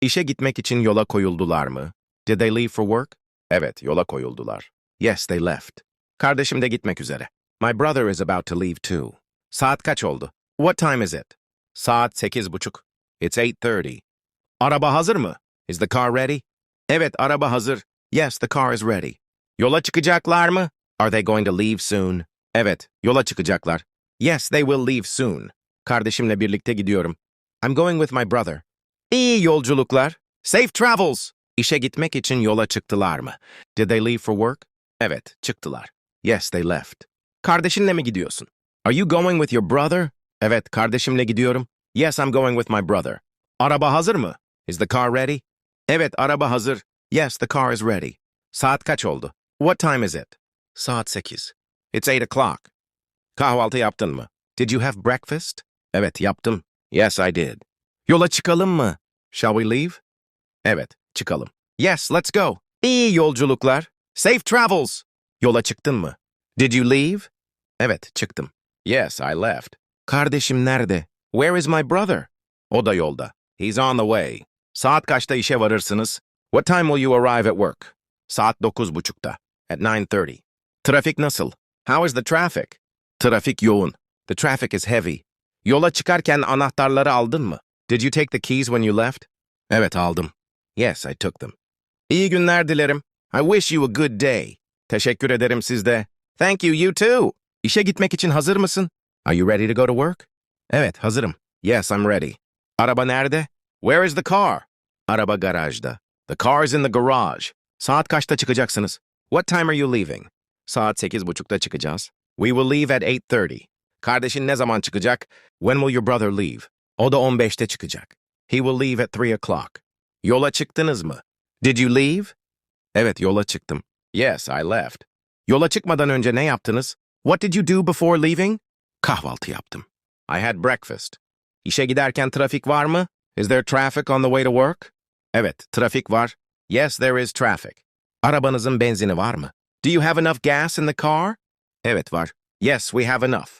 İşe gitmek için yola koyuldular mı? Did they leave for work? Evet, yola koyuldular. Yes, they left. Kardeşim de gitmek üzere. My brother is about to leave too. Saat kaç oldu? What time is it? Saat sekiz buçuk. It's 8.30. Araba hazır mı? Is the car ready? Evet, araba hazır. Yes, the car is ready. Yola çıkacaklar mı? Are they going to leave soon? Evet, yola çıkacaklar. Yes, they will leave soon. Kardeşimle birlikte gidiyorum. I'm going with my brother. İyi yolculuklar. Safe travels. İşe gitmek için yola çıktılar mı? Did they leave for work? Evet, çıktılar. Yes, they left. Kardeşinle mi gidiyorsun? Are you going with your brother? Evet, kardeşimle gidiyorum. Yes, I'm going with my brother. Araba hazır mı? Is the car ready? Evet, araba hazır. Yes, the car is ready. Saat kaç oldu? What time is it? Saat 8. It's 8 o'clock. Kahvaltı yaptın mı? Did you have breakfast? Evet, yaptım. Yes, I did. Yola çıkalım mı? Shall we leave? Evet, çıkalım. Yes, let's go. İyi yolculuklar. Safe travels. Yola çıktın mı? Did you leave? Evet, çıktım. Yes, I left. Kardeşim nerede? Where is my brother? O da yolda. He's on the way. Saat kaçta işe varırsınız? What time will you arrive at work? Saat dokuz buçukta. At 9.30. Trafik nasıl? How is the traffic? Trafik yoğun. The traffic is heavy. Yola çıkarken anahtarları aldın mı? Did you take the keys when you left? Evet aldım. Yes, I took them. İyi günler dilerim. I wish you a good day. Teşekkür ederim siz de. Thank you, you too. İşe gitmek için hazır mısın? Are you ready to go to work? Evet, hazırım. Yes, I'm ready. Araba nerede? Where is the car? Araba garajda. The car is in the garage. Saat kaçta çıkacaksınız? What time are you leaving? Saat sekiz buçukta çıkacağız. We will leave at 8.30. Kardeşin ne zaman çıkacak? When will your brother leave? O da 15'te çıkacak. He will leave at 3 o'clock. Yola çıktınız mı? Did you leave? Evet, yola çıktım. Yes, I left. Yola çıkmadan önce ne yaptınız? What did you do before leaving? Kahvaltı yaptım. I had breakfast. İşe giderken trafik var mı? Is there traffic on the way to work? Evet, trafik var. Yes, there is traffic. Arabanızın benzini var mı? Do you have enough gas in the car? Evet var. Yes, we have enough.